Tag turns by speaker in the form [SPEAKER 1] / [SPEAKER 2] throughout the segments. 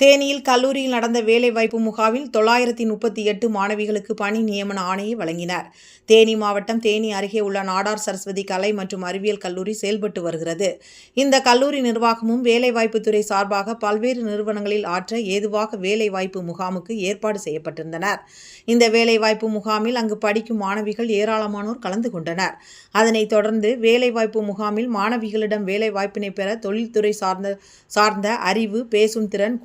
[SPEAKER 1] தேனியில் கல்லூரியில் நடந்த வேலைவாய்ப்பு முகாமில் தொள்ளாயிரத்தி முப்பத்தி எட்டு மாணவிகளுக்கு பணி நியமன ஆணையை வழங்கினார். தேனி மாவட்டம் தேனி அருகே உள்ள நாடார் சரஸ்வதி கலை மற்றும் அறிவியல் கல்லூரி செயல்பட்டு வருகிறது. இந்த கல்லூரி நிர்வாகமும் வேலைவாய்ப்புத்துறை சார்பாக பல்வேறு நிறுவனங்களில் ஆற்ற ஏதுவாக வேலைவாய்ப்பு முகாமுக்கு ஏற்பாடு செய்யப்பட்டிருந்தனர். இந்த வேலைவாய்ப்பு முகாமில் அங்கு படிக்கும் மாணவிகள் ஏராளமானோர் கலந்து கொண்டனர். அதனைத் தொடர்ந்து வேலைவாய்ப்பு முகாமில் மாணவிகளிடம் வேலைவாய்ப்பினை பெற தொழில்துறை சார்ந்த சார்ந்த அறிவு பேசும் திறன்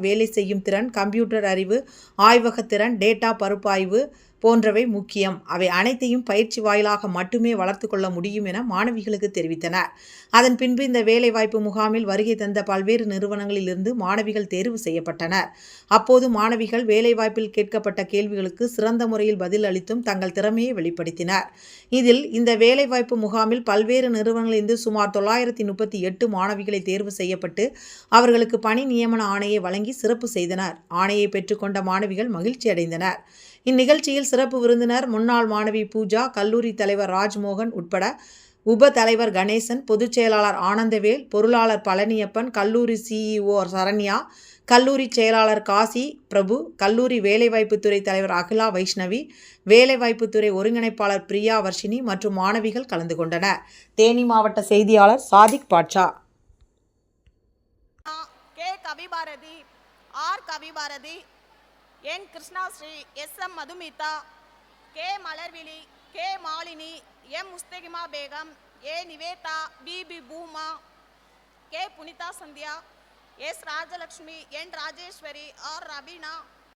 [SPEAKER 1] வேலை செய்யும் திறன் கம்ப்யூட்டர் அறிவு ஆய்வகத் திறன் டேட்டா பகுப்பாய்வு போன்றவை முக்கியம். அவை அனைத்தையும் பயிற்சி வாயிலாக மட்டுமே வளர்த்து கொள்ள முடியும் என மாணவிகளுக்கு தெரிவித்தனர். அதன் பின்பு இந்த வேலைவாய்ப்பு முகாமில் வருகை தந்த பல்வேறு நிறுவனங்களிலிருந்து மாணவிகள் தேர்வு செய்யப்பட்டனர். அப்போது மாணவிகள் வேலைவாய்ப்பில் கேட்கப்பட்ட கேள்விகளுக்கு சிறந்த முறையில் பதில் அளித்தும் தங்கள் திறமையை வெளிப்படுத்தினர். இதில் இந்த வேலைவாய்ப்பு முகாமில் பல்வேறு நிறுவனங்களிலிருந்து சுமார் தொள்ளாயிரத்தி முப்பத்தி எட்டு மாணவிகளை தேர்வு செய்யப்பட்டு அவர்களுக்கு பணி நியமன ஆணையை வழங்கி சிறப்பு செய்தனர். ஆணையை பெற்றுக்கொண்ட மாணவிகள் மகிழ்ச்சி அடைந்தனர் இந்நிகழ்ச்சியில் சிறப்பு விருந்தினர் முன்னாள் மாணவி பூஜா கல்லூரி தலைவர் ராஜ்மோகன் உட்பட உப தலைவர் கணேசன் பொதுச் செயலாளர் ஆனந்தவேல் பொருளாளர் பழனியப்பன் கல்லூரி சிஇஓ சரண்யா கல்லூரி செயலாளர் காசி பிரபு கல்லூரி வேலைவாய்ப்புத்துறை தலைவர் அகிலா வைஷ்ணவி வேலைவாய்ப்புத்துறை ஒருங்கிணைப்பாளர் பிரியா வர்ஷினி மற்றும் மாணவிகள் கலந்து கொண்டனர். தேனி மாவட்ட செய்தியாளர் Sadiq Batcha
[SPEAKER 2] K. Kavibharathi R. Kavibharathi N Krishnasri S M Madhumitha K Malarvizhi K Malini M Mustakima Begum A Nivetha BP Pooma K Punitha Sandhya S Rajalakshmi N Rajeswari R Rabeena